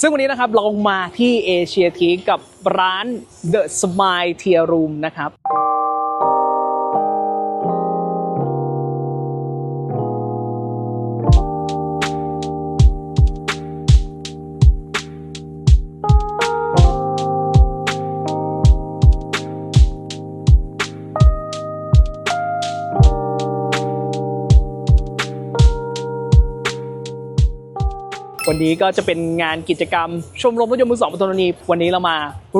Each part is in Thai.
ซึ่งวันนี้นะครับเรามาที่เอเชียทีกับร้าน The Smile Tea Room นะครับ วันนี้ก็จะเป็นงานกิจกรรม ชมรมรถยนต์มือสองปทุมธานีวันนี้เรามา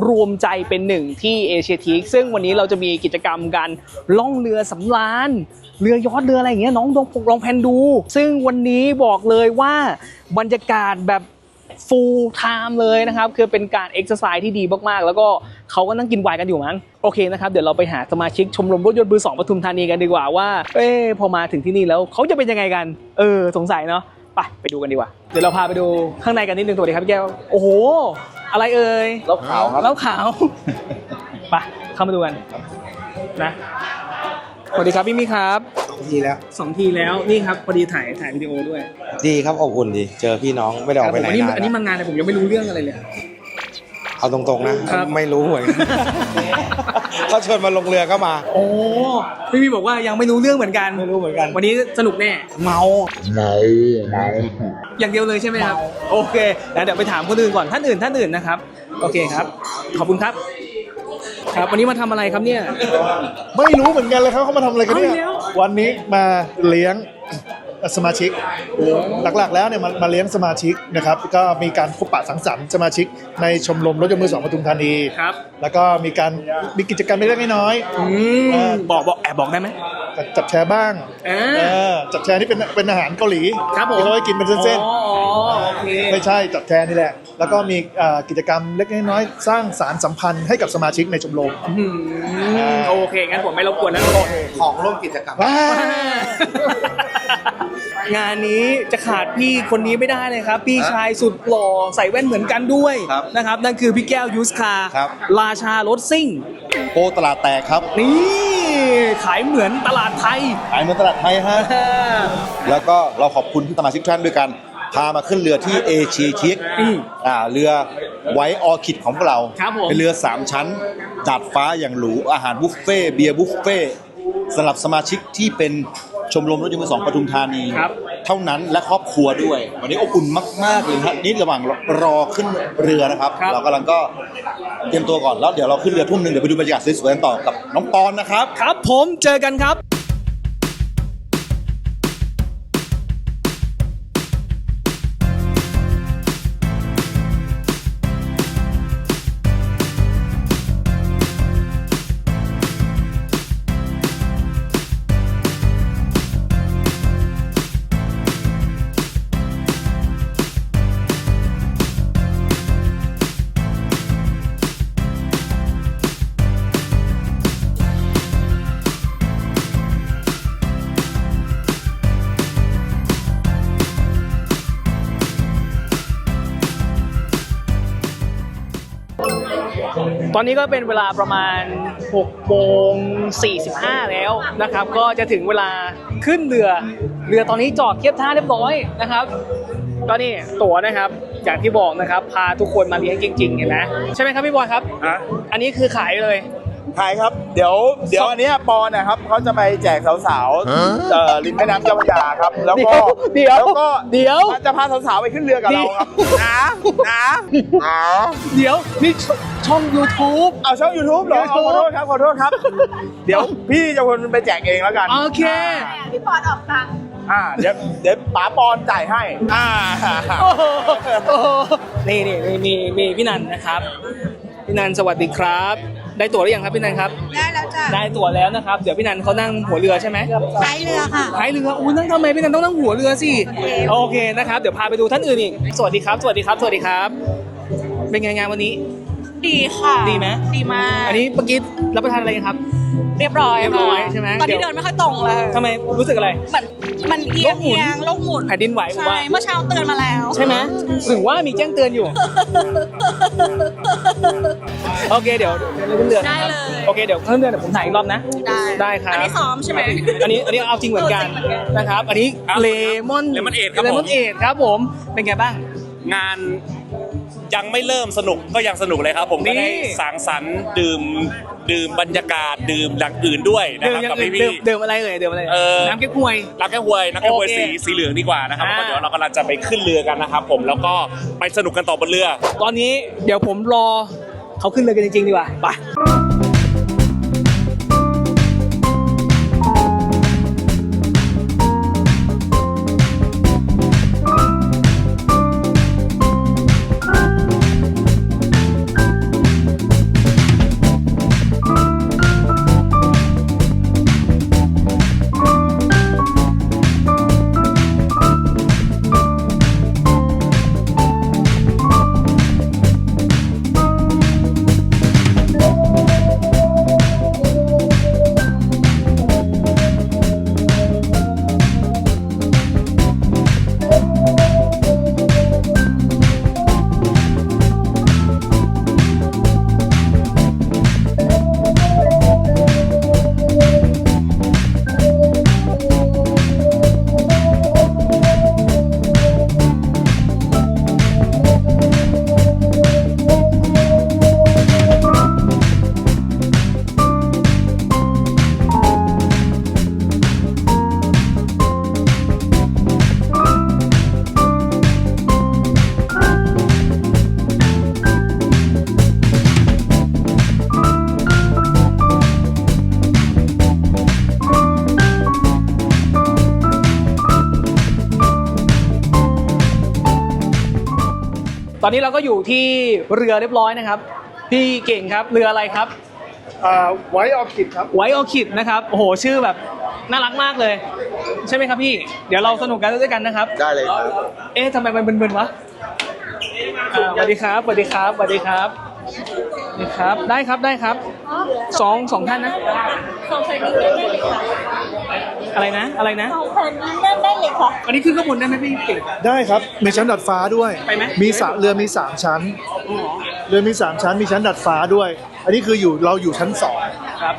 รวมใจเป็นหนึ่งที่เอเชียทีคซึ่งวันนี้เราจะมีกิจกรรมการล่องเรือสำราญเรือยอชต์เรืออะไรอย่างเงี้ยน้องลองลองแพนดู ซึ่งวันนี้บอกเลยว่าบรรยากาศแบบฟูลไทม์เลยนะครับ คือเป็นการเอ็กซ์ไซส์ที่ดีมากๆ แล้วก็เขาก็นั่งกินไวน์กันอยู่มั้งโอเคนะครับ เดี๋ยวเราไปหาสมาชิกชมรมรถยนต์มือสองปทุมธานีกันดีกว่าว่า เอ๊พอมาถึงที่นี่แล้วเขาจะเป็นยังไงกัน เออ สงสัยเนาะ ไปไปดูกันดีกว่า เดี๋ยวเราพาไปดูข้างในกันนิดนึงสวัสดีครับพี่แก้ว โอ้โห อะไรเอ่ยเหล้าขาวครับ เหล้าขาว ไปเข้ามาดูกันนะสวัสดีครับพี่มี่ครับดีแล้ว สองทีแล้วนี่ครับพอดีถ่ายถ่ายวิดีโอด้วยดีครับอบอุ่นดี เจอพี่น้องไม่ได้ออกไปผมไหนอันนี้นานอันนี้แล้วมางานแต่ผมยังไม่รู้เรื่องอะไรเลย เอาตรงๆนะ ครับ ไม่รู้เหมือนกัน เขาชวนมาลงเรือก็มา โอ้พี่มีบอกว่ายังไม่รู้เรื่องเหมือนกันไม่รู้เหมือนกัน วันนี้สนุกแน่เมาอย่างเดียวเลยใช่ไหมครับ โอเคแล้วเดี๋ยวไปถามคนอื่นก่อนท่านอื่นท่านอื่นนะครับ โอเคครับ ขอบคุณครับ ครับวันนี้มาทำอะไรครับเนี่ย ไม่รู้เหมือนกันเลยครับเขามาทำอะไรกันเนี่เอาอียกแล้ว วันนี้มาเลี้ยง สมาชิก หลักๆ แล้วเนี่ยมามาเลี้ยงสมาชิกนะครับก็มีการพบปะสังสรรค์สมาชิกในชมรมรถยนต์มือสองปทุมธานี ครับ แล้วก็มีการมีกิจกรรมเล็กๆน้อยอืเอมอบอกบอกแอบบอกได้ไหมๆจับแชร์บ้างอ่า เออจับแชร์นี่เป็นเป็นอาหารเกาหลีครับผมที่เราให้กินเป็นเส้นอ๋อโอเค ๆ ไม่ใช่จับแชร์นี่แหละ แล้วก็มีเอ่อกิจกรรมเล็กๆน้อยๆสร้างสารสัมพันธ์ให้กับสมาชิกในชมรม อืมโอเค งั้นผมไม่รบกวนนะของร่วมกิจกรรม ว้าว งานนี้จะขาดพี่คนนี้ไม่ได้เลยครับ พี่ชายสุดหล่อใส่แว่นเหมือนกันด้วยครับนะครับ นั่นคือพี่แก้วยูสคาครับ ราชารถซิ่งโปตลาดแตกครับนี่ ขายเหมือนตลาดไทย ขายเหมือนตลาดไทยฮะ แล้วก็เราขอบคุณที่สมาชิกทุกท่านด้วยกัน พามาขึ้นเรือที่เอเชียทิกอืมอ่าเรือไวท์ออคิดของพวกเรา ครับผม เป็นเรือ 3 ชั้นดาดฟ้าอย่างหรู อาหารบุฟเฟ่ต์เบียร์บุฟเฟ่ต์สำหรับสมาชิกที่เป็น ชมรมรถยนต์มือสองปทุมธานี ครับ เท่านั้นและครอบครัวด้วย วันนี้อบอุ่นมากๆเลยครับนี่ระหว่างรอขึ้นเรือนะครับ ครับ เรากำลังก็เตรียมตัวก่อนแล้วเดี๋ยวเราขึ้นเรือทุ่มหนึ่งเดี๋ยวไปดูบรรยากาศสวยๆกันต่อกับน้องปอนนะครับ ครับผมเจอกันครับ ตอนนี้ก็เป็นเวลาประมาณ6โมง45 แล้วนะครับ ก็จะถึงเวลาขึ้นเรือ เรือตอนนี้จอดเทียบท่าเรียบร้อยนะครับ ก็นี่ตั๋วนะครับ อย่างที่บอกนะครับ พาทุกคนมาเลี้ยงจริงๆเห็นไหมใช่ไหมครับพี่บอยครับ ฮะอันนี้คือขายเลย ขายครับ เดี๋ยวเดี๋ยวอันเนี้ยปอนนะครับเขาจะไปแจกสาวๆเอ่อริมแม่น้ำเจ้าพระยาครับ แล้วก็เดี๋ยว แล้วก็เดี๋ยว จะพาสาวๆไปขึ้นเรือกับเราครับนะนะนะเดี๋ยวนี่ชช่อง YouTube เอาช่อง YouTube เหรอเอาขอโทษครับขอโทษครับ เดี๋ยวพี่จะคนไปแจกเองแล้วกันโอเค พี่ปอนออกตังค์อ่าเดี๋ยวเดี๋ยวป๋าปอนจ่ายให้ อ่า โอ้โหโอ้โหนี่นี่มีมีมีพี่นันนะครับ พี่นันสวัสดีครับ ได้ตั๋วหรือยังครับพี่นันครับ ได้แล้วจ้ะได้ตั๋วแล้วนะครับเดี๋ยวพี่นันเขานั่งหัวเรือใช่ไหมท้ายเรือค่ะท้ายเรืออุ้ยนั่งทำไมพี่นันต้องนั่งหัวเรือสิโอเคนะครับเดี๋ยวพาไปดูท่านอื่นอีกสวัสดีครับ สวัสดีครับ สวัสดีครับ เป็นไงงานวันนี้ ดีค่ะดีไหม ดีมากอันนี้เมื่อกี้รับประทานอะไรกันครับ เรียบร้อยเรียบร้อยค่ะใช่ไหมตอนนี้เดี๋ยว เดินไม่ค่อยตรงเลยทำไมรู้สึกอะไร เหมือนมันเอียงโลกหมุน เอียงโลกหมุนแผ่นดินไหวผมใช่ว่า เมื่อเช้าเตือนมาแล้วใช่ไหมถึงว่ามีแจ้งเตือนอยู่ โอเคเดี๋ยวเดี๋ยวขึ้นเรือได้เลยโอเคเดี๋ยวขึ้นเรือเดี๋ยวผมถ่ายอีกรอบนะ ได้ได้ครับ อันนี้ซ้อมใช่ไหม อันนี้อันนี้เอาจริงเหมือนกันเอาจริงเหมือนกัน นะครับ อันนี้เลมอน Lemon Aid ครับเลผมมอนเอดครับผม เป็นไงบ้าง งาน ยังไม่เริ่มสนุกก็ยังสนุกเลยครับผมก็ได้นี่ สังสรรค์ดื่มดื่มบรรยากาศดื่มอย่างอื่นด้วยนะดื่คมรับยังกับอื่นพี่ดื่มพี่ดื่มอะไรเอ่ยดื่มอะไรเออน้ำแก้วหวย รับแก้วหวยนักแก้วหวยโอเคสีสีเหลืองดีกว่านะครับอ่า แล้วก็เดี๋ยวเรากำลังจะไปขึ้นเรือกันนะครับผมแล้วก็ไปสนุกกันต่อบนเรือ ตอนนี้เดี๋ยวผมรอเขาขึ้นเรือกันจริงๆดีกว่าไป เราก็อยู่ที่เรือเรียบร้อยนะครับ พี่เก่งครับเรืออะไรครับอ่าไว้ออคิดครับไวโอคิดนะครับโอ้โหชื่อแบบน่ารักมากเลย ใช่ไหมครับพี่ เดี๋ยวเราสนุกกันด้วยกันนะครับ ได้เลยครับ เอ๊ะทำไมมันมึนๆวะอ่าสวัสดีครับสวัสดีครับสวัสดีครับสวัสดีครับ ได้ครับได้ครับสองสองท่านนะ สองแผ่นนี้เล่นได้เลยค่ะ อะไรนะ อะไรนะ สองแผ่นนี้เล่นได้เลยค่ะ อันนี้ขึ้นข้างบนได้ไหมพี่เก่ง ได้ครับ มีชั้นดัดฟ้าด้วย ไปไหม มีสามเรือมีสามชั้น เรือมีสามชั้น มีชั้นดัดฟ้าด้วย อันนี้คืออยู่เราอยู่ชั้นสองครับ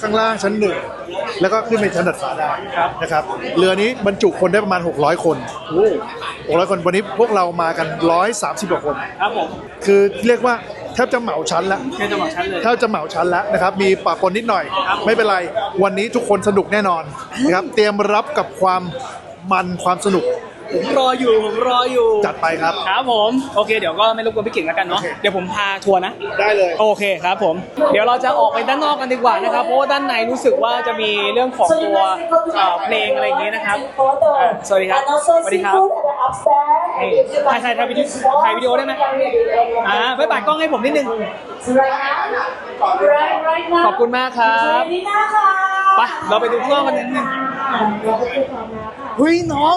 ข้างล่างชั้นหนึ่งแล้วก็ขึ้นไปชั้นดัดฟ้าได้ครับ นะครับเรือนี้บรรจุคนได้ประมาณ 600 คน600 คนวันนี้พวกเรามากัน 130กว่าคน ครับผม คือเรียกว่า แทบจะเหมาชั้นแล้วเชิญจะบอกชั้นเลย แทบจะเหมาชั้นแล้วนะครับ มีปะปนนิดหน่อยไม่เป็นไร วันนี้ทุกคนสนุกแน่นอนนะครับ เตรียมรับกับความมันความสนุก ผมรออยู่ผมรออยู่จัดไปครับ ครับผมโอเคเดี๋ยวก็ไม่รบกวนพี่เก่งแล้วกันเนาะโอเคเดี๋ยวผมพาทัวร์นะ ได้เลย โอเคครับผม เดี๋ยวเราจะออกไปด้านนอกกันดีกว่านะครับเพราะว่าด้านในรู้สึกว่าจะมีเรื่องของตัวเอ่อเพลงอะไรอย่างนี้นะครับเอ่อสวัสดีครับสวัสดีครับนี่ถ่ายถ่ายถ่ายวิดีโอถ่ายวิดีโอได้ไหมอ่าไปบายกล้องให้ผมนิดนึง ขอบคุณมากครับ ไปเราไปดูข้างนอกกันนิดนึง เฮ้ยน้อง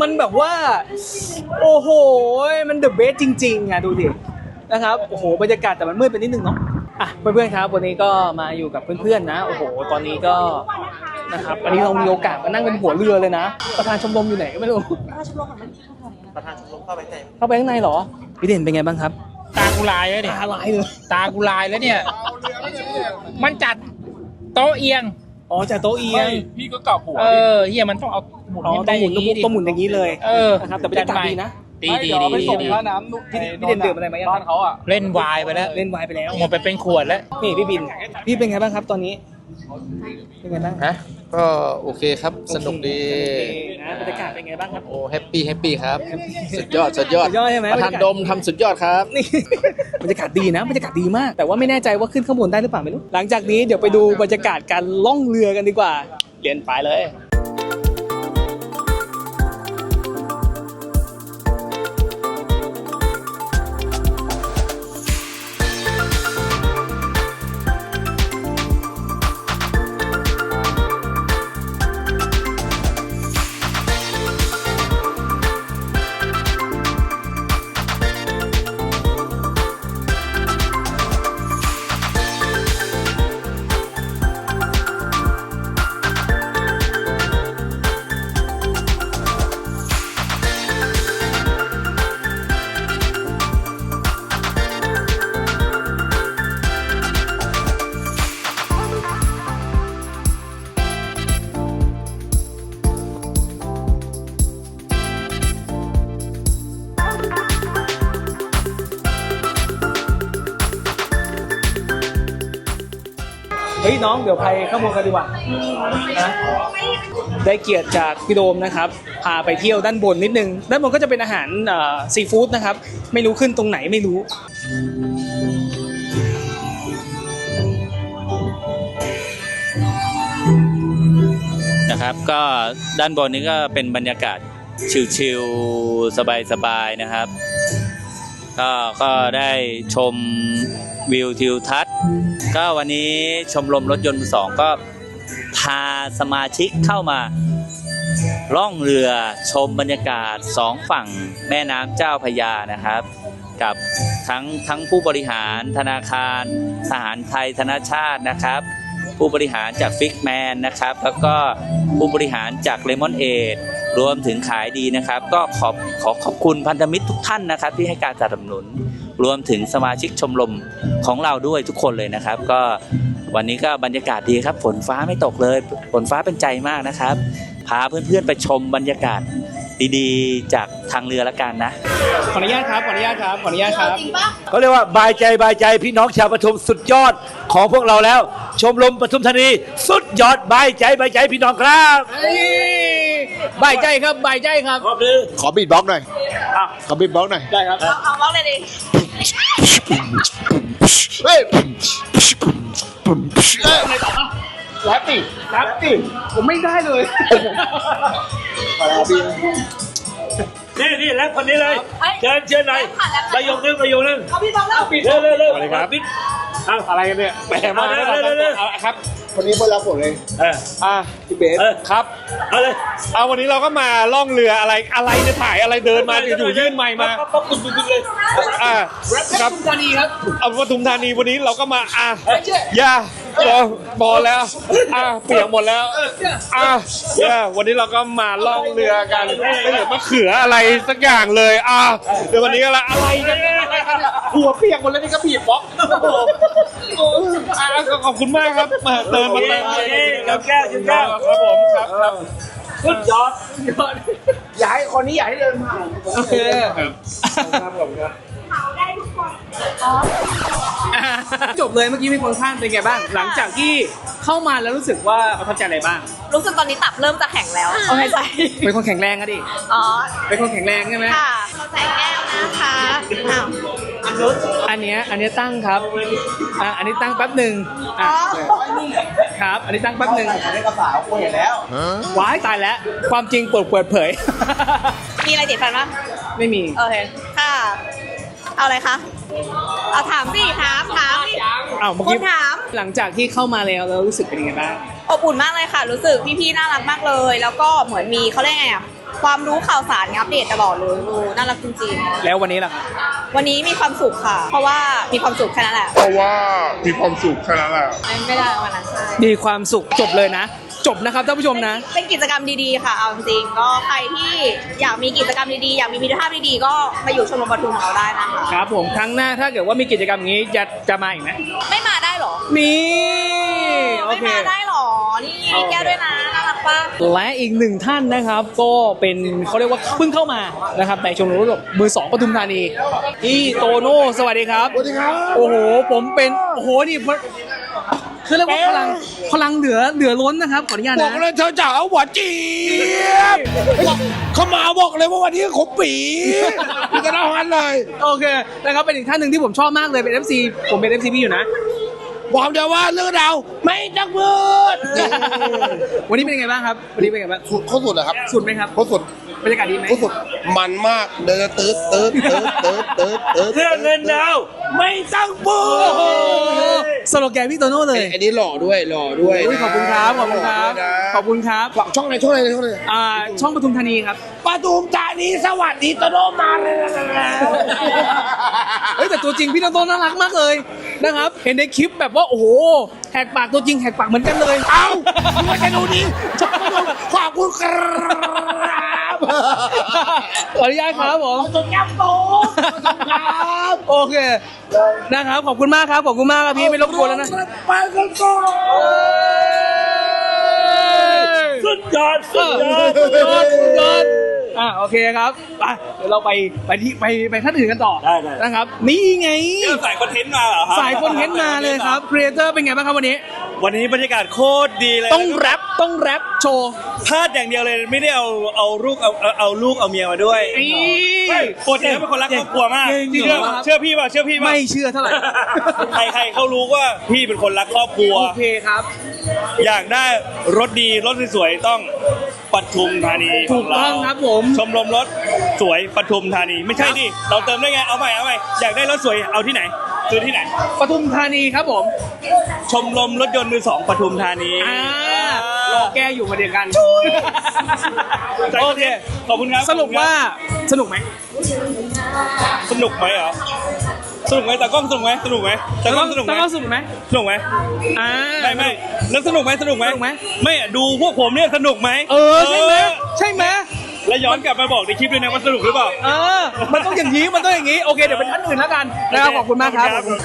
มันแบบว่า โอ้โห มันเดอะเบสจริงๆอะดูดินะครับโอ้โหบรรยากาศแต่มันมืดไปนิดนึงเนาะอะเพื่อนๆครับวันนี้ก็มาอยู่กับเพื่อนๆนะโอ้โห ตอนนี้ก็นะครับอันนี้เรามีโอกาสมานั่งเป็นหัวเรือเลยนะ ประธานชมรมอยู่ไหนก็ไม่รู้ประธานชมรมเข้าไปข้างในเข้าไปข้างในเหรอพี่เด่นเป็นไงบ้างครับ ตากูลายแล้วเนี่ยตาลายเลยตากูลายแล้วเนี่ย มันจัดโต๊ะเอียง อ๋อจากโต๊ะเอียงพี่ก็กลับหัวเออเฮียมันต้องเอาหมุนอ๋อให้ต้ได้องหมุนอย่างนี้ดิต้องหมุนอย่างนี้เลยเออนะครับแต่บรรยากาศดีนะ ดีดีดีดีดีพี่พี่เด่นดื่มอะไรมายังครับเล่นวายไปแล้วเล่นไวน์ไปแล้ว หมดไปเป็นขวดแล้ว นี่พี่บิน พี่เป็นไงบ้างครับตอนนี้ เป็นไงบ้างฮะก็โอเคครับสนุกดีโอเคนะบรรยากาศเป็นไงบ้างครับโอ้แฮปปี้แฮปปี้ครับสุดยอดสุดยอดสุดยอดใช่ไหมประธานดมทำสุดยอดครับนี่บรรยากาศดีนะบรรยากาศดีมาก แต่ว่าไม่แน่ใจว่าขึ้นข้างบนได้หรือเปล่าไม่รู้หลังจากนี้เดี๋ยวไปดูบรรยากาศการล่องเรือกันดีกว่าเรียนไปเลย น้องเดี๋ยวไปข้างบนกันดีกว่านะได้เกียรติจากพี่โดมนะครับพาไปเที่ยวด้านบนนิดนึง ด้านบนก็จะเป็นอาหารซีฟู้ดนะครับ ไม่รู้ขึ้นตรงไหนไม่รู้นะครับก็ด้านบนนี้ก็เป็นบรรยากาศชิลๆสบายๆนะครับ ก็ก็ได้ชมวิวทิวทัศ ก็วันนี้ชมรมรถยนต์มือสองก็พาสมาชิกเข้ามาล่องเรือชมบรรยากาศสองฝั่งแม่น้ำเจ้าพยานะครับ กับทั้งทั้งผู้บริหารธนาคารทหารไทยธนาชาตินะครับ ผู้บริหารจากฟิกแมนนะครับ แล้วก็ผู้บริหารจากเลมอนเอดรวมถึงขายดีนะครับ ก็ขอบขอขอบคุณพันธมิตรทุกท่านนะครับ ที่ให้การสนับสนุน รวมถึงสมาชิกชมรมของเราด้วยทุกคนเลยนะครับ ก็วันนี้ก็บรรยากาศดีครับ ฝนฟ้าไม่ตกเลย ฝนฟ้าเป็นใจมากนะครับ พาเพื่อนๆไปชมบรรยากาศดีๆ จากทางเรือละกันนะ ขออนุญาตครับ ขออนุญาตครับ ขออนุญาตครับ เขาเรียกว่าบายใจบายใจพี่น้องชาวปทุมสุดยอดของพวกเราแล้ว ชมรมปทุมธานีสุดยอดบายใจบายใจพี่น้องครับใบายใจครับใบายใจครับ ขอบีดบ็อกซ์หน่อยขอบีดบ็อกซ์หน่อย ได้ครับ เอาเอาบล็อกเลยดิ เฮ้ยแรปดิแรปดิผมไม่ได้เลยนี่นี่แล้วคนนี้เลย เชิญเชิญหน่อยประโยคนึงประโยคนึงเอาพี่บล็อกแล้วเร็วเร็วเร็วสวัสดีครับ ปิด อะไรกันเนี่ยแหมมาเร็แล้ววเร็วเร็ว เอาครับคนนี้เพิ่งรับผมเลยเออ อะพี่เบสเออ ครับเอาเลยเอาวันนี้เราก็มาล่องเรืออะไรอะไรเนี่ยถ่ายอะไรเดินมาอยู่ๆยื่นไมค์มาปั๊บปั๊บปุ๊บปุ๊บปุ๊บเลยอ่าครับธานีครับ เอาปทุมธานีวันนี้เราก็มาอะอย่า บอบอแล้วอะเปียกหมดแล้วอะอย่าวันนี้เราก็มาล่องเรือกันไม่เหลือมะเขืออะไรสักอย่างเลยอะเดี๋ยววันนี้ก็ละอะไรกันอะไรกันเนี่ยหัวเปียกหมดแล้วนี่ก็บีบบล็อกโอ้โหอะก็ขอบคุณมากครับมาเติมมาเติมโอเคครับแก้วแก้วครับผมครับครับสุดยอดอย่าให้คนนี้อย่าให้เดินผ่านโอเค จบเลยเมื่อกี้มีคนข้ามเป็นไงบ้าง หลังจากที่เข้ามาแล้วรู้สึกว่าประทับใจอะไรบ้าง รู้สึกตอนนี้ตับเริ่มจะแข็งแล้วเอาให้ใจเป็นคนแข็งแรงอะดิอ๋อเป็นคนแข็งแรงใช่ไหมค่ะเข้าใจแก้วนะคะอ้าวอันเนี้ยอันเนี้ยตั้งครับอะอันนี้ตั้งแป๊บหนึ่งอ๋อะอครับ อันนี้ตั้งแป๊บหนึ่งนี่ก็สาวคุยแล้วว้ายตายแล้วความจริงเปิดเปิดเผย มีอะไรติดฟันปะไม่มีโอเคค่ะ เอาอะไรคะ เอาถามสิถามถามสิอ้าวเมื่อคุกี้ณถาม หลังจากที่เข้ามาแล้วแล้วรู้สึกเป็นยังไงบ้าง อบอุ่นมากเลยค่ะ รู้สึกพี่ๆน่ารักมากเลย แล้วก็เหมือนมีเขาเรียกไงอะความรู้ข่าวสารอัปเดตตลอดเลยดูน่ารักจริงแล้ววันนี้ล่ะครับๆวันนี้มีความสุขค่ะ เพราะว่ามีความสุขแค่นั้นแหละเพราะว่ามีความสุขแค่นั้นแหละไม่ไม่ได้วันนั้นใช่มีความสุขจบเลยนะ จบนะครับท่านผู้ชมนะ เป็นกิจกรรมดีๆค่ะเอาจริงๆก็ใครที่อยากมีกิจกรรมดีๆอยากมีมิตรภาพดีๆก็มาอยู่ชมรมปทุมของเราได้นะคะครับผมครั้งหน้าถ้าเกิดว่ามีกิจกรรมอย่างนี้จะจะมาอีกไหมไม่มาได้เหรอมีโอไม่เค มาได้เหรอนี่มีแก้วด้วยนะน่ารักปะ และอีกหนึ่งท่านนะครับก็เป็นเขาเรียกว่าเพิ่งเข้ามานะครับในชมรมรถยนต์มือสองปทุมธานีพี่โตโน่สวัสดีครับ สวัสดีครับ โอ้โห ผมเป็น โอ้โห นี่มัน คือเรียกว่าพลังพลังเหลือเหลือล้นนะครับขออนุญาตบอกนะเลยเธอจ๋าหวานเจี๊ยบเขามาบอกเลยว่าวันนี้ขมปีพี่ก็น่าฮันเลยโอเคนะครับเป็นอีกท่านหนึ่งที่ผมชอบมากเลยเป็น FC ผมเป็น FC พี่อยู่นะ บอกเดี๋ยวว่าเรื่องเราวไม่ต้องพูดวันนี้เป็นยังไงบ้างครับวันนี้เป็นยังไงบ้างสุดโคตรสุดเลยครับ สุดไหมครับ โคตรสุด บรรยากาศดีไหมโคตรสุดมันมากเดินตืดตืดตืดตืดตืดตืดเรื่องเงินดาวไม่ต้องพูโอ้โหดสโลแกนพี่โตโน่เลยอันนี้หล่อด้วยหล่อด้วยอุ๊ยขอบคุณครับขอบคุณครับขอบคุณครับช่องไหนช่องไหนช่องไหนอ่าช่องปทุมธานีครับปทุมธานีสวัสดีโตโนมาเลยเฮ้ยแต่ตัวจริงพี่โตโน่น่ารักมากเลยนะครับ เห็นในคลิปแบบว่าโอ้โหแหกปากตัวจริงแหกปากเหมือนกันเลย เอ้าดูว่าจะดูดีชอบมาดูขอบคุณครับ ขออนุญาตครับผมสุดยอดโตครับโอเค นะครับ ขอบคุณมากครับ ขอบคุณมากครับพี่ไม่รบกวนแล้วนะ ไปกันก่อนสุดยอดสุดยอดสุดยอดสุดยอด อะโอเคครับไปเดี๋ยวเราไปไปที่ไปไปท่านอื่นกันต่อได้ได้ นะครับ นี่ไงใส่คอนเทนต์มาเหรอครับสายคอนเทนต์มาเลยครับครีเอเตอร์เป็นไงบ้างครับวันนี้ วันนี้บรรยากาศโคตรดีเลยต้องแรปต้องแรปโชว์พลาดอย่างเดียวเลยไม่ได้เอาเอาลูกเอาเอาเอาลูกเอาเมียมาด้วยนี่เฮ้ยปกติเขาเป็นคนรักครอบครัวมากเก่งเชื่อเหรอครับเชื่อพี่ป่ะเชื่อพี่ป่ะไม่เชื่อเท่าไหร่ใครใครเขารู้ว่าพี่เป็นคนรักครอบครัว โอเคครับ อยากได้รถดีรถสวยๆต้อง ปทุมธานีถูกต้องครับผม ชมรมรถสวยปทุมธานี ไม่ใช่ดิเราเติมได้ไงเอาใหม่เอาใหม่อยากได้รถสวยเอาที่ไหนซื้อที่ไหนปทุมธานีครับผม ชมรมรถยนต์มือสองปทุมธานีอ่ารอแก้อยู่มาเดียวกันโอเคขอบคุณครับสรุปว่าสนุกไหมสนุกไหมเหรอ สนุกไหมตากล้องสนุกไหมสนุกไหมตากล้องสนุกไหมตากล้องสนุกไหมสนุกไหมอ่าไม่ไม่แล้วสนุกไหมสนุกไหมสนุกไหมไม่อะดูพวกผมเนี่ยสนุกไหมเออใช่ไหมใช่ไหมแล้วย้อนกลับมาบอกในคลิปด้วยนะว่าสนุกหรือเปล่าเออมันต้องอย่างนี้มันต้องอย่างนี้โอเคเดี๋ยวเป็นท่านอื่นแล้วกันนะครับขอบคุณมากครับขอบคุณ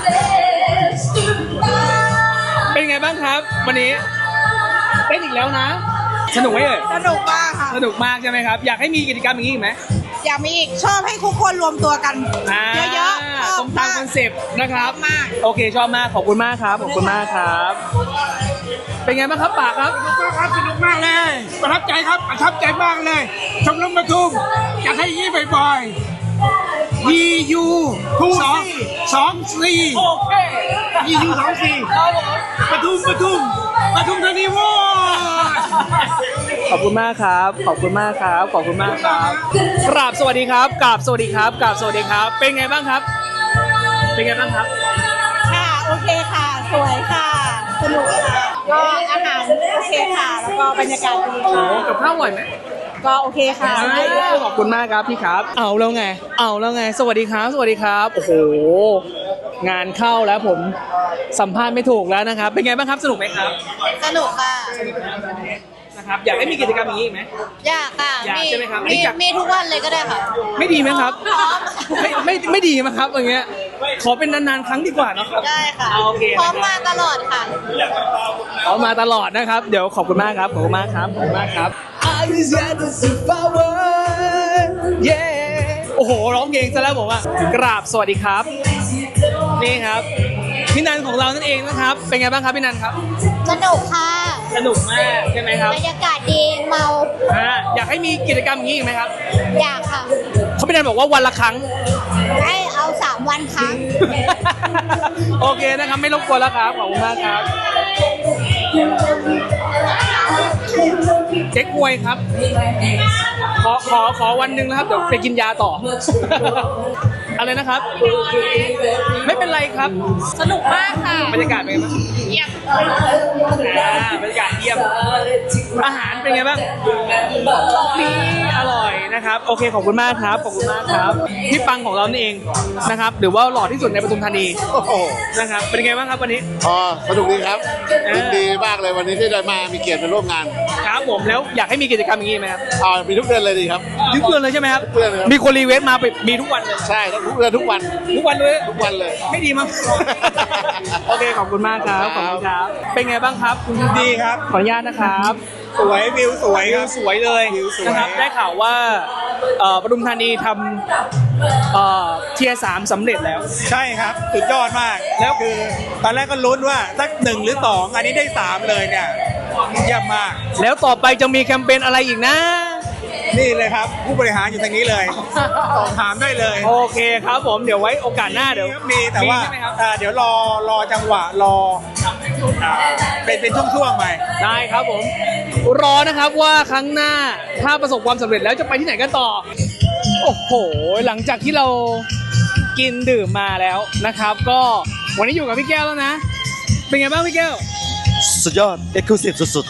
เป็นไงบ้างครับ วันนี้เต้นอีกแล้วนะ สนุกไหมเอ่ยสนุกมากค่ะสนุกมากใช่ไหมครับ อยากให้มีกิจกรรมอย่างนี้อีกไหม อยากมีอีกชอบให้ทุกคนรวมตัวกันอ่าเยอะๆชตอรบงตามมากคอนเซปต์นะครับ มาก โอเคชอบมากขอบคุณมากครับ ขอบคุณมากครับ เป็นไงบ้างครับปากครับครับสนุกมากเลย ประทับใจครับประทับใจมากเลยชมรมปทุมอยากให้ยี่บ่อยๆ E U สองสองสี่ โอเค E U สองสี่ปทุมปทุมปทุมธานีโว้ย ขอบคุณมากครับ ขอบคุณมากครับ ขอบคุณมากครับ กราบสวัสดีครับ กราบสวัสดีครับ กราบสวัสดีครับ เป็นไงบ้างครับ เป็นไงบ้างครับ ค่ะ โอเคค่ะ สวยค่ะ สนุกค่ะ ก็อาหารโอเคค่ะ แล้วก็บรรยากาศดีโอ้ค่ะ กับข้าวอร่อยไหมก็โอเคค่ะ ขอบคุณมากครับพี่ครับ เอาแล้วไง เอาแล้วไง สวัสดีครับ สวัสดีครับ โอ้โห งานเข้าแล้วผมสัมภาษณ์ไม่ถูกแล้วนะครับ เป็นไงบ้างครับ สนุกไหมครับ สนุกค่ะ นะครับอยากให้มีกิจกรรมอย่างนี้อีกไหม อยากค่ะอยากใช่ไหมครับมีอยาก มีทุกวันเลยก็ได้ค่ะ ไม่ดีไหมครับพร้อมไม่ไม่ไม่ดีมั้งครับอย่างเงี้ยขอเป็นนานๆครั้งดีกว่าเนอะครับ ได้ค่ะ เอาโอเคพร้อมนะครับ มาตลอดค่ะ เอามาตลอดนะครับ เดี๋ยวขอบคุณมากครับขอบคุณมากครับขอบคุณมากครับโอ้โหร้องเพลงซะแล้วผมอะกราบสวัสดีครับ นี่ครับ พี่นันของเรานั่นเองนะครับ เป็นไงบ้างครับพี่นันครับ สนุกค่ะ สนุกมากใช่ไหมครับบรรยากาศดีเมาอ่าอยากให้มีกิจกรรมอย่างนี้อีกไหมครับอยากค่ะเขาพี่นันบอกว่าวันละครั้ง ให้เอาสามวันครั้ง โอเคนะครับไม่รบกวนแล้วครับขอบคุณมากครับเจ๊กมวยครับ ขอขอขอวันหนึ่งนะครับเดี๋ยวไปกินยาต่อ อะไรนะครับ ไม่เป็นไรครับสนุกมากค่ะบรรยากาศเป็นไงบ้างเยี่ยมอ่าบรรยากาศเยี่ยม อาหารเป็นไงบ้างนี่อร่อยนะครับ โอเคขอบคุณมากครับขอบคุณมากครับพี่ปังของเรานี่เองนะครับหรือว่าหล่อที่สุดในปทุมธานีนะครับเป็นไงบ้างครับวันนี้ อ๋อสนุกดีครับเออยินดีมากเลยวันนี้ที่ได้มามีเกียรติมาร่วมงานครับผมแล้วอยากให้มีกิจกรรมอย่างนี้ไหมครับอ่ามีทุกเดือนเลยดีครับทุกเดือนเลยใช่ไหมครับทุกเดือนเลยครับมีคนรีเวสมาไปมีทุกวันเลยใช่ทุกเดือนทุกวัน ทุกวันเลยทุกวันเลย ไม่ดีมั้ง โอเคขอบคุณมากครับขอบคุณครับ เป็นไงบ้างครับคุณดีครับ ขออนุญาตนะครับ สวยวิวสวยวิควรับสวยเลยวิวสวยนะครับ ได้ข่าวว่าเอ่อปทุมธานีทำเอ่อเทียสามสำเร็จแล้ว ใช่ครับสุดยอดมาก แล้วคือตอนแรกก็ลุ้นว่าสักหนึ่งหรือสองอันนี้ได้สามเลยเนี่ยเยี่ยมมาก แล้วต่อไปจะมีแคมเปญอะไรอีกนะ นี่เลยครับ ผู้บริหารอยู่ทางนี้เลยสอบถามได้เลยโอเคครับผมเดี๋ยวไว้โอกาสหน้าเดี๋ยวมีแต่ว่าใช่ไหมครับอ่าเดี๋ยวรอรอจังหวะรออ่าเป็นเป็นช่วงๆไปได้ครับผม รอนะครับว่าครั้งหน้าถ้าประสบความสำเร็จแล้วจะไปที่ไหนกันต่อ โอ้โห หลังจากที่เรากินดื่มมาแล้วนะครับ ก็วันนี้อยู่กับพี่แก้วแล้วนะ เป็นไงบ้างพี่แก้ว สุดยอด เอ็กซ์คลูซีฟสุด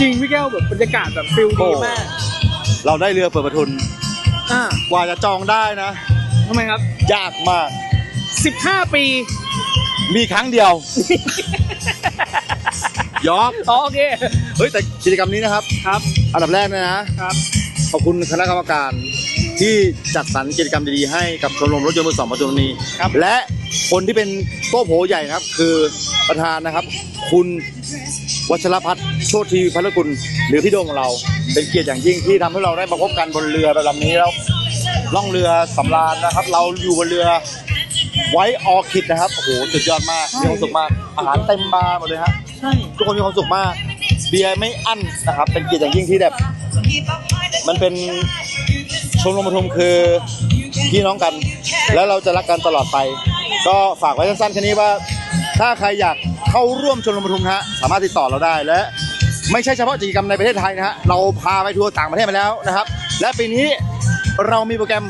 จริงพี่แก้วแบบบรรยากาศแบบฟิลดีมากๆเราได้เรือเปิดประทุนอ่ากว่าจะจองได้นะ ทำไมครับ ยากมาก 15 ปี มีครั้งเดียว ยอกอ๋อโอเค เฮ้ยแต่กิจกรรมนี้นะครับ ครับ อันดับแรกเลยนะครับ ขอบคุณคณะกรรมการ ที่จัดสรรกิจกรรมดีๆให้กับชมรมรถยนต์มือสองปทุมธานีครับ และคนที่เป็นโต๊ะโผใหญ่นะครับ คือประธานนะครับ คุณวัชรพัฒน์โชติทีพัฒกุลหรือพี่โดมของเรา เป็นเกียรติอย่างยิ่งที่ทำให้เราได้มาพบกันบนเรือลำนี้แล้วล่องเรือสำราญนะครับ เราอยู่บนเรือไว้ออคิดนะครับโอ้โหสุดยอดมากมีความสุขมากอาหารเต็มบาร์หมดเลยฮะ ใช่ ทุกคนมีความสุขมากเบียร์ไม่อั้นนะครับ เป็นเกียรติอย่างยิ่งที่แบบ มันเป็น ชมรมปทุมคือพี่น้องกัน แล้วเราจะรักกันตลอดไป ก็ฝากไว้สั้นๆแค่นี้ว่า ถ้าใครอยากเข้าร่วมชมรมปทุมฮะสามารถติดต่อเราได้และ ไม่ใช่เฉพาะกิจกรรมในประเทศไทยนะฮะเราพาไปทัวร์ต่างประเทศมาแล้วนะครับ และปีนี้เรามีโปรแกรม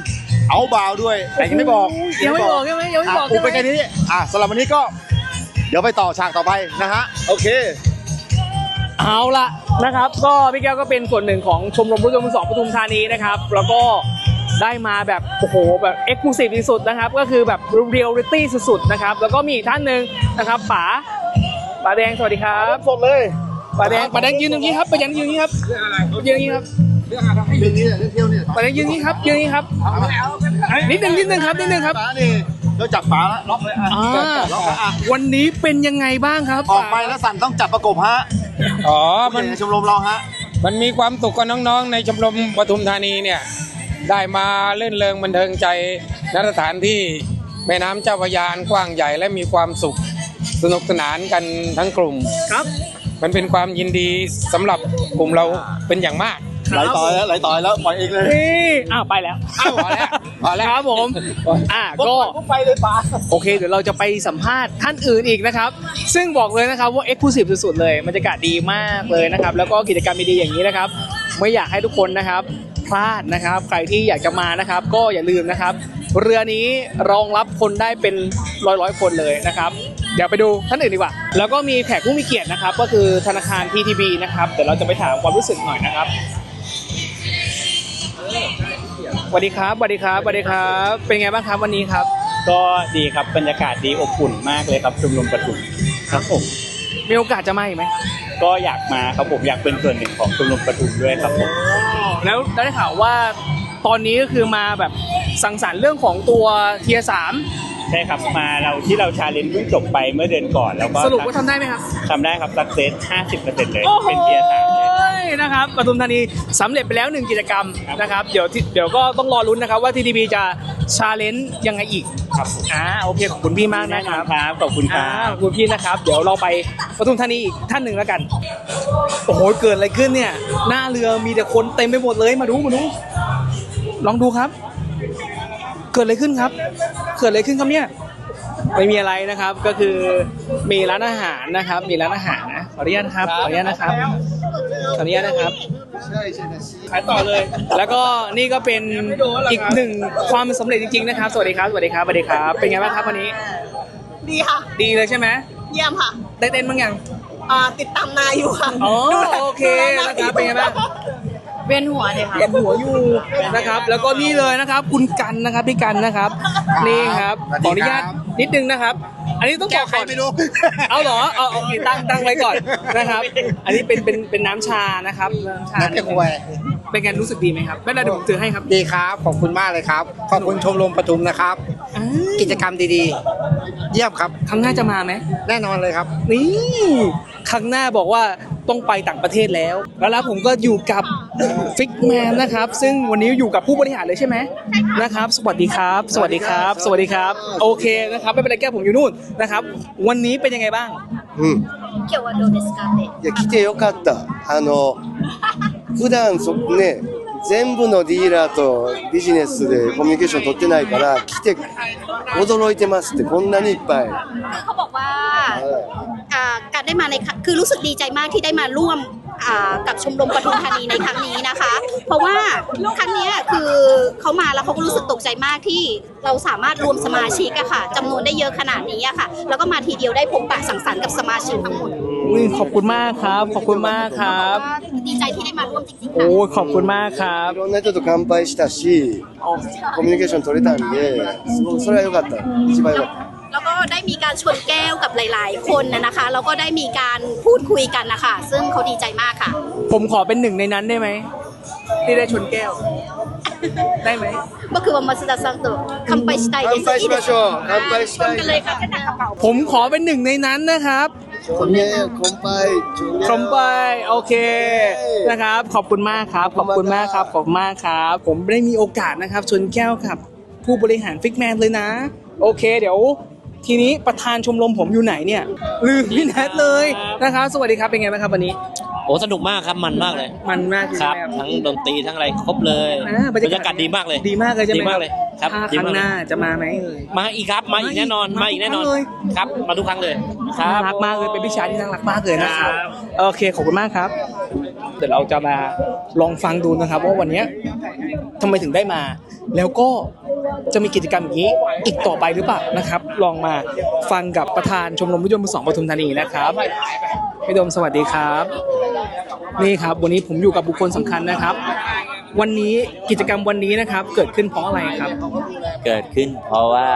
เอาบาวด้วยแต่ยังไม่บอกยังไม่บอกใช่ไหมยังไม่บอกะอุบไปใช่ไหมแค่นี้อะสำหรับวันนี้ก็ เดี๋ยวไปต่อฉากต่อไปนะฮะโอเค เอาละนะครับ ก็พี่แก้วก็เป็นส่วนหนึ่งของชมรมรถยนต์มือสองปทุมธานีนะครับ แล้วก็ได้มาแบบโอ้โหแบบเอ็กซ์คลูซีฟที่สุดนะครับ ก็คือแบบเรียลลิตี้สุดๆนะครับ แล้วก็มีอีกท่านหนึ่งนะครับป๋าป๋าแดงสวัสดีครับสดเลยป๋าแดงป๋าแดงยืนตรงนี้ครับป๋าแดงยืนตรงนี้ครับยืนตรงนี้ครับเรื่องนี้เรื่องเที่ยวเนี่ยป๋าแดงยืนตรงนี้ครับยืนตรงนี้ครับนิดนึงนิดนึงครับนิดนึงครับป๋านี่เราจับป๋าแล้วล็อกเลยอะอ่าล็อกเลยอะวันนี้เป็นยังไงบ้างครับออกไปแล้วสั่นต้องจับประกบฮะ อ๋อ มัมันนในชมรมเราฮะ มันมีความสุขกับน้องๆ ในชมรมปทุมธานีเนี่ย ได้มาเล่นเริงบันเทิงใจณสถานที่แม่น้ำเจ้าพระยาอันกว้างใหญ่และมีความสุขสนุกสนานกันทั้งกลุ่ม ครับ มันเป็นความยินดีสำหรับกลุ่มเราเป็นอย่างมาก ไหลต่อยแล้วไหลต่อยแล้วปล่อยเองเลย นี่อ้าวไปแล้วอ้าวพอแล้ว พอแล้วครับผม อ่าก็ไปเลยป๋าโอเค เดี๋ยวเราจะไปสัมภาษณ์ท่านอื่นอีกนะครับ ซึ่งบอกเลยนะครับว่าเอ็กซ์คลูซีฟสุดๆเลยบรรยากาศดีมากเลยนะครับ แล้วก็กิจกรรมดีๆอย่างนี้นะครับ ไม่อยากให้ทุกคนนะครับ พลาดนะครับ ใครที่อยากจะมานะครับ ก็อย่าลืมนะครับ เรือนี้รองรับคนได้เป็นร้อยๆคนเลยนะครับ เดี๋ยวไปดูท่านอื่นดีกว่า แล้วก็มีแขกผู้มีเกียรตินะครับ ก็คือธนาคาร TTB นะครับ เดี๋ยวเราจะไปถามความรู้สึกหน่อยนะครับ สวัสดีครับสวัสดีครับสวัสดีครับ เป็นไงบ้างครับวันนี้ครับ ก็ดีครับบรรยากาศดีอบอุ่นมากเลยครับชมรมปทุมครับผมมีโอกาสจะมาอีกไหมก็อยากมาครับผมอยากเป็นส่วนหนึ่งของชมรมปทุมด้วยครับผมแล้วได้ข่าวว่าตอนนี้ก็คือมาแบบสังสรรค์เรื่องของตัวเทียสามใช่ครับมาเราที่เราชาเลนจ์เพิ่งจบไปเมื่อเดือนก่อนแล้วก็สรุปว่าทำได้ไหมครับทำได้ครับสักเซส50%เลยโอ้โหเป็นเทียร์สามเลย นะครับปทุมธานีสำเร็จไปแล้วหนึ่งกิจกรรมนะครับเดี๋ยวที่เดี๋ยวก็ต้องรอลุ้นนะครับว่า TTB จะชาเลนจ์ยังไงอีกครับผมอ่าโอเคขอบคุณพี่มากแน่นะนคอนรับครับขอบคุณคอ่ารับขอบคุณพี่นะครับ เดี๋ยวเราไปปทุมธานีอีกท่านหนึ่งแล้วกันโอ้โหเกิดอะไรขึ้นเนี่ย หน้าเรือมีแต่คนเต็มไปหมดเลยมาดูมาดูลองดูครับ เกิดอะไรขึ้นครับ เกิดอะไรขึ้นครับเนี่ย ไม่มีอะไรนะครับก็คือมีร้านอาหารนะครับ มีร้านอาหารนะขออนุญาตนะครับขออนุญาตนะครับขออนุญาตนะครับ ขายต่อเลย แล้วก็นี่ก็เป็นอีกหนึ่งความสำเร็จจริงๆนะครับสวัสดีครับสวัสดีครับสวัสดีครับ เป็นไงบ้างครับวันนี้ ดีค่ะ ดีเลยใช่ไหมเยี่ยมค่ะ ได้เต้นบ้างยังอ่าติดตามนายอยู่ค่ะอ๋อดูแลโอเคดูแลนะครับเป็นไงบ้าง เวียนหัวเลยค่ะเก็บหัวอยู่นะครับ แล้วก็นี่เลยนะครับ คุณกันนะครับพี่กันนะครับนี่ครับขออนุญาตนิดนึงนะครับ อันนี้ต้องบอกก่อนไม่รู้เอาเหรอเอาเอาตั้งตั้งไว้ก่อนนะครับ อันนี้เป็นเป็นเป็นน้ำชานะครับน้ำชาน้ำเก๊กฮวยเป็นไงรู้สึกดีไหมครับไม่ได้เดี๋ยวผมถือให้ครับดีครับขอบคุณมากเลยครับ ขอบคุณชมรมปทุมนะครับ กิจกรรมดีๆ เยี่ยมครับครั้งหน้าจะมาไหมแน่นอนเลยครับ นี่ครั้งหน้าบอกว่า ต้องไปต่างประเทศแล้วแล้วผมก็อยู่กับฟิกแมนนะครับ ซึ่งวันนี้อยู่กับผู้บริหารเลยใช่ไหมนะครับ สวัสดีครับ สวัสดีครับ สวัสดีครับ โอเคนะครับ ไม่เป็นไรแก้ผมอยู่นู่นนะครับ วันนี้เป็นยังไงบ้าง อืมยวはどうですかねいや来てよかったあの普段そย全部のディーラーとビジネスでコミュニケーション取ってないから来て驚いてますってこんなにいっぱいเขาบอกว่า การได้มาในครั้งคือรู้สึกดีใจมากที่ได้มาร่วมอ่ากับชมรมปทุมธานีในครั้งนี้นะคะ เพราะว่าครั้งเนี้ยคือเขามาแล้วเขาก็รู้สึกตกใจมากที่เราสามารถรวมสมาชิกอะค่ะจำนวนได้เยอะขนาดนี้อะค่ะ แล้วก็มาทีเดียวได้พบปะสังสรรค์กับสมาชิกทั้งหมด อุ้ยขอบคุณมากครับ ขอบคุณมากครับ ดีใจที่ได้มาร่วมจริงๆ โอ้ยขอบคุณมากครับ いろんな人と乾杯したし、コミュニケーション取れたんで、すごくそれは良かった。一番良かった。 แล้วก็ได้มีการชวนแก้วกับหลาย ๆ คนนะนะคะ แล้วก็ได้มีการพูดคุยกันนะคะ ซึ่งเขาดีใจมากค่ะ ผมขอเป็นหนึ่งในนั้นได้ไหมที่ได้ชนแก้ว ได้ไหม ก็คือว่ามาสดาซังโตะคัมไปสไตล์ 乾杯しましょう。乾杯し ช た น い กัน。เลยค่ะจะหนักกระเป๋า ผมขอเป็นหนึ่งในนั้นนะครับ ちょね乾杯。ちょね ชมไปโอเคนะครับ ขอบคุณมากครับ ขอบคุณมากครับ ขอบคุณมากครับ ผมได้มีโอกาสนะครับ ชนแก้วกับผู้บริหารฟิกแมนเลยนะ โอเค เดี๋ยว ทีนี้ประธานชมรมผมอยู่ไหนเนี่ยลืมพี่แนทเลยนะครับ สวัสดีครับเป็นไงบ้างครับวันนี้ โอ้สนุกมากครับมันมากเลย มันมากคใช่รับไหมครับ ทั้งดนตรีทั้งอะไรครบเลยอ่าบรรยากาศบรรยากาศดีมากเลยดีมากเลยใช่ไหมดีมากเลยครับถ้าดีครั้มากงเลยหน้าจะมาไหมเอ่ย มาอีกครับมาอีกแน่นอนมามาอีอีกกแน่นอนเลย ครับ มาทุกครั้งเลยคน่ารับรักมากเลยเป็นพี่ชายที่น่ารักมากเลยนะครับ โอเคขอบคุณมากครับ เดี๋ยวเราจะมาลองฟังดูนะครับ ว่าวันเนี้ยทำไมถึงได้มา แล้วก็ จะมีกิจกรรมอย่างนี้อีกต่อไปหรือเปล่านะครับ ลองมาฟังกับประธานชมรมรถยนต์มือสองปทุมธานีนะครับพี่ดมสวัสดีครับ นี่ครับ วันนี้ผมอยู่กับบุคคลสำคัญนะครับ วันนี้กิจกรรมวันนี้นะครับ เกิดขึ้นเพราะอะไรครับ เกิดขึ้นเพราะว่า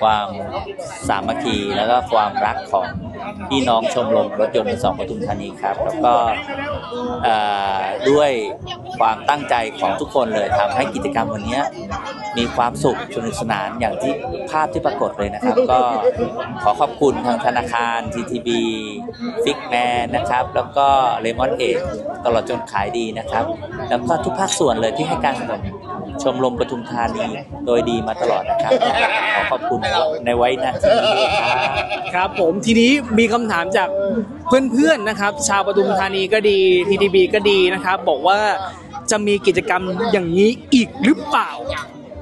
ความสามัคคีแล้วก็ความรักของ พี่น้องชมรมรถยนต์สองปทุมธานีครับ แล้วก็ด้วยความตั้งใจของทุกคนเลยทำให้กิจกรรมวันนี้มีความสุขสนุกสนานอย่างที่ภาพที่ปรากฏเลยนะครับ ก็ขอขอบคุณทางธนาคาร TTB ฟิกแมนนะครับ แล้วก็เลมอนเอตลอดจนขายดีนะครับ แล้วก็ทุกภาคส่วนเลยที่ให้การสนับสนุน ชมรมปทุมธานีโดยดีมาตลอดนะครับ ขอขอบคุณในไว้หนาทีนี้ด้วยครับครับผมทีนี้มีคำถามจากเพื่อนๆนะครับ ชาวปทุมธานีก็ดี TTB ก็ดีนะครับ บอกว่าจะมีกิจกรรมอย่างนี้อีกหรือเปล่า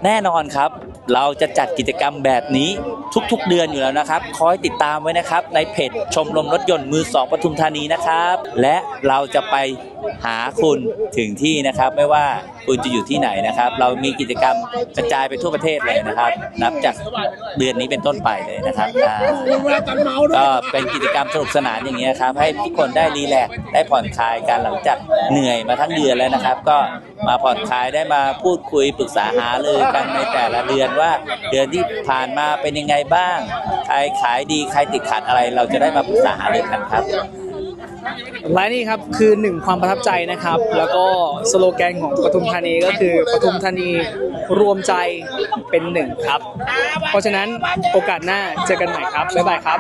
แน่นอนครับ เราจะจัดกิจกรรมแบบนี้ทุกๆเดือนอยู่แล้วนะครับ คอยติดตามไว้นะครับ ในเพจชมรมรถยนต์มือสองปทุมธานีนะครับ และเราจะไปหาคุณถึงที่นะครับ ไม่ว่าคุณจะอยู่ที่ไหนนะครับ เรามีกิจกรรมกระจายไปทั่วประเทศเลยนะครับ นับจากเดือนนี้เป็นต้นไปเลยนะครับอ่าก็เป็นกิจกรรมสนุกสนานอย่างเงี้ยครับให้ทุกคนได้รีแลกซ์ได้ผ่อนคลายกันหลังจากเหนื่อยมาทั้งเดือนแล้วนะครับ ก็มาผ่อนคลายได้มาพูดคุยปรึกษาหารือกันในแต่ละเดือนว่า เดือนที่ผ่านมาเป็นยังไงบ้าง ใครขายดีใครติดขัดอะไรเราจะได้มาปรึกษาหารือกันครับ และนี่ครับคือหนึ่งความประทับใจนะครับ แล้วก็สโลแกนของปทุมธานีก็คือปทุมธานีรวมใจเป็นหนึ่งครับ เพราะฉะนั้นโอกาสหน้าเจอกันใหม่ครับ บ๊ายบายครับ